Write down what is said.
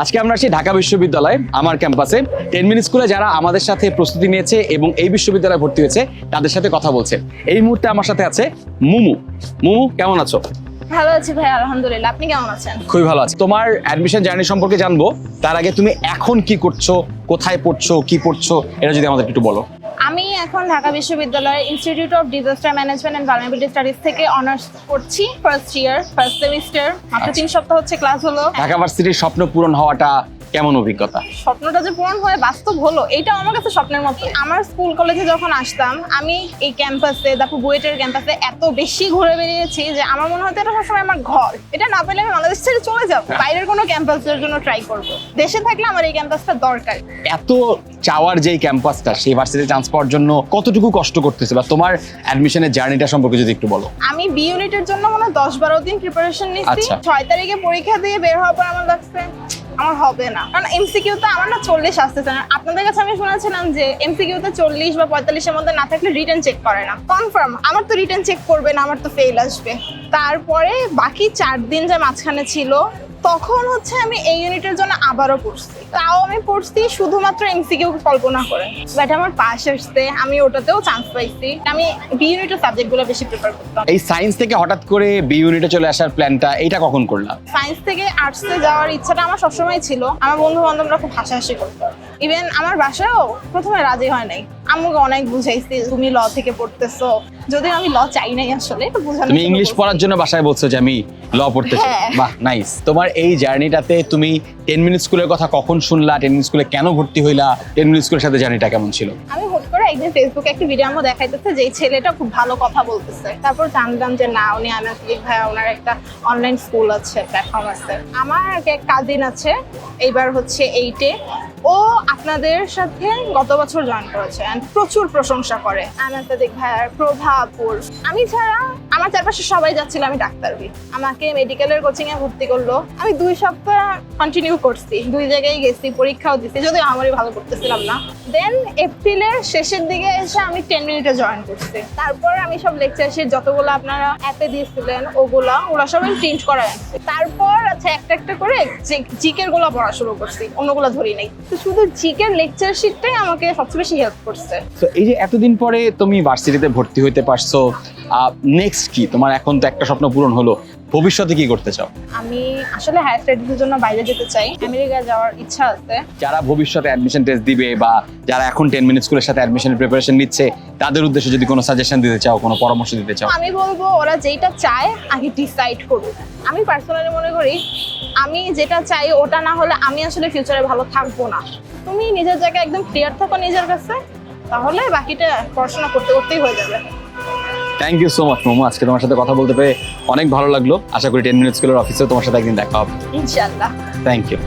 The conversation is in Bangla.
আজকে আমরা আসি ঢাকা বিশ্ববিদ্যালয়ে আমার ক্যাম্পাসে। টেন মিনিট স্কুলে যারা আমাদের সাথে প্রস্তুতি নিয়েছে এবং এই বিশ্ববিদ্যালয়ে ভর্তি হয়েছে তাদের সাথে কথা বলছে। এই মুহূর্তে আমার সাথে আছে মুমু। মুমু কেমন আছো? ভালো আছি ভাই আলহামদুলিল্লাহ। আপনি কেমন আছেন? খুবই ভালো আছি। তোমার অ্যাডমিশন জার্নি সম্পর্কে জানব। তার আগে তুমি এখন কি করছ কোথায় পড়ছো কি পড়ছো এটা যদি আমাদের একটু বলো। আমি এখন ঢাকা বিশ্ববিদ্যালয়ের institute of disaster management and vulnerability studies থেকে অনার্স করছি ফার্স্ট ইয়ার ফার্স্ট সেমিস্টার মাত্র তিন সপ্তাহ হচ্ছে ক্লাস হলো। ঢাকা ভার্সিটির স্বপ্ন পূরণ হওয়াটা কেমন অভিজ্ঞতা? স্বপ্নটা যে পূরণ হয়ে বাস্তব হলো এটা আমার কাছে স্বপ্নের মতো। আমার স্কুল কলেজে যখন আসতাম আমি এই ক্যাম্পাসে তারপর বুয়েটের ক্যাম্পাসে এত বেশি ঘুরে বেরিয়েছি যে আমার মনে হতো এটা সবসময় আমার ঘর। এটা না পেলে আমি বাংলাদেশ ছেড়ে চলে যাব। বাইরের কোনো ক্যাম্পাসের জন্য ট্রাই করব। দেশে থাকলে আমার এই ক্যাম্পাসটা দরকার। এত চাওয়ার যেই ক্যাম্পাসটা সেই ভার্সিটি চান্স পাওয়ার জন্য কতটুকু কষ্ট করতেছে? বা তোমার অ্যাডমিশনের জার্নিটা সম্পর্কে যদি একটু বলো। আমি বি ইউনিটের জন্য মনে হয় দশ বারো দিন প্রিপারেশন নিচ্ছি। আচ্ছা। ছয় তারিখে পরীক্ষা দিয়ে বের হওয়ার পর আমার লাগছে আমার হবে না। কারণ এমসিকিউ তো আমার না চল্লিশ আসতেছে না। আপনাদের কাছে আমি শুনেছিলাম যে এমসিকিউ তো চল্লিশ বা পঁয়তাল্লিশের মধ্যে না থাকলে রিটার্ন চেক করে না। কনফার্ম আমার তো রিটার্ন চেক করবে না, আমার তো ফেল আসবে। তারপরে বাকি চার দিন যে মাঝখানে ছিল তখন হচ্ছে আমি এই ইউনিটের জন্য আবারও পড়ছি। তাও আমি পড়ছি শুধুমাত্র এমসিকিউ কল্পনা করে। বাট আমার পাশ আসছে আমি ওটাতেও চান্স পাইছি। আমি বি ইউনিটের সাবজেক্টগুলো বেশি প্রিফার করতাম। এই সায়েন্স থেকে হঠাৎ করে বি ইউনিটে চলে আসার প্ল্যানটা এইটা কখন করলাম সায়েন্স থেকে আর্টসে যাওয়ার ইচ্ছাটা আমার সবসময় ছিল। আমার বন্ধু বান্ধবরা খুব হাসাহাসি করতো। ইভেন আমার বাসায়ও প্রথমে রাজি হয় নাই। আম্মুকে অনেক বুঝাইছি তুমি ল থেকে পড়তেছো। যদিও আমি ল চাই নাই আসলে এটা বোঝানোর তুমি ইংলিশ পড়ার জন্য বাসায় বলছো যে আমি ল পড়তে চাই হ্যাঁ। বাহ নাইস তোমার এই জার্নিটাতে তুমি টেন মিনিট স্কুলের কথা কখন শুনলা? টেন মিনিট স্কুলে কেন ভর্তি হইলা? টেন মিনিট স্কুলের সাথে জার্নিটা কেমন ছিল? আমি হুট করে একদিন ফেসবুকে একটা ভিডিও আমার দেখাইতেছে যে এই ছেলেটা খুব ভালো কথা বলতেছে। তারপর জানলাম যে না, উনি আনাসলিক ভাইয়া ওনার একটা অনলাইন স্কুল আছে প্ল্যাটফর্ম আছে। আমার এক কাজিন আছে, এইবার হচ্ছে এইটে ও আপনাদের সাথে গত বছর জয়েন করেছে and প্রচুর প্রশংসা করে। আনাসাদিক ভাইয়ার প্রভাপুর আমি ছাড়া আমার চারপাশে সবাই যাচ্ছিল, আমি ডাক্তার বি। আমাকে মেডিকেলের কোচিং এ ভর্তি করল। আমি দুই সপ্তাহ কন্টিনিউ করছি, দুই জায়গায় গেছি, পরীক্ষাও দিছি, যদিও আমারই ভালো করতেছিলাম না। দেন এপ্রিলের শেষের দিকে এসে আমি টেন মিনিটে জয়েন করছি। তারপর আমি সব লেকচার শিট যতগুলো আপনারা অ্যাপে দিয়েছিলেন, ওগুলা, ওরা সব আমি প্রিন্ট করা আনছি তারপর আচ্ছা একটা একটা করে জিকেরগুলো পড়া শুরু করছি, অন্যগুলো ধরি নাই। তো শুধু জিকের লেকচার শিটটাই আমাকে সবচেয়ে বেশি হেল্প করছে। তো এই যে এতদিন পরে তুমি ভার্সিটিতে ভর্তি হইতে পারছ নেক্সট কি? তোমার এখন তো একটা স্বপ্ন পূরণ হলো। ভবিষ্যতে কি করতে চাও? আমি আসলে হায়ার স্টাডিজের জন্য বাইরে যেতে চাই। আমেরিকা যাওয়ার ইচ্ছা আছে। যারা ভবিষ্যতে অ্যাডমিশন টেস্ট দিবে বা যারা এখন টেন মিনিট স্কুলের সাথে অ্যাডমিশনের প্রিপারেশন নিচ্ছে তাদের উদ্দেশ্যে যদি কোনো সাজেশন দিতে চাও কোনো পরামর্শ দিতে চাও? আমি বলব ওরা যেটা চায় আগে ডিসাইড করুক। আমি পার্সোনালি মনে করি আমি যেটা চাই ওটা না হলে আমি আসলে ফিউচারে ভালো থাকব না। তুমি নিজের জায়গায় একদম ক্লিয়ার থাকো নিজের কাছে তাহলে বাকিটা পড়াশোনা করতে করতেই হয়ে যাবে। Thank you so much Momo আজকে তোমার সাথে কথা বলতে পেরে অনেক ভালো লাগল। আশা করি টেন মিনিট স্কুলের অফিসেও তোমার সাথে একদিন দেখা হবে। ইনশাল্লাহ থ্যাংক ইউ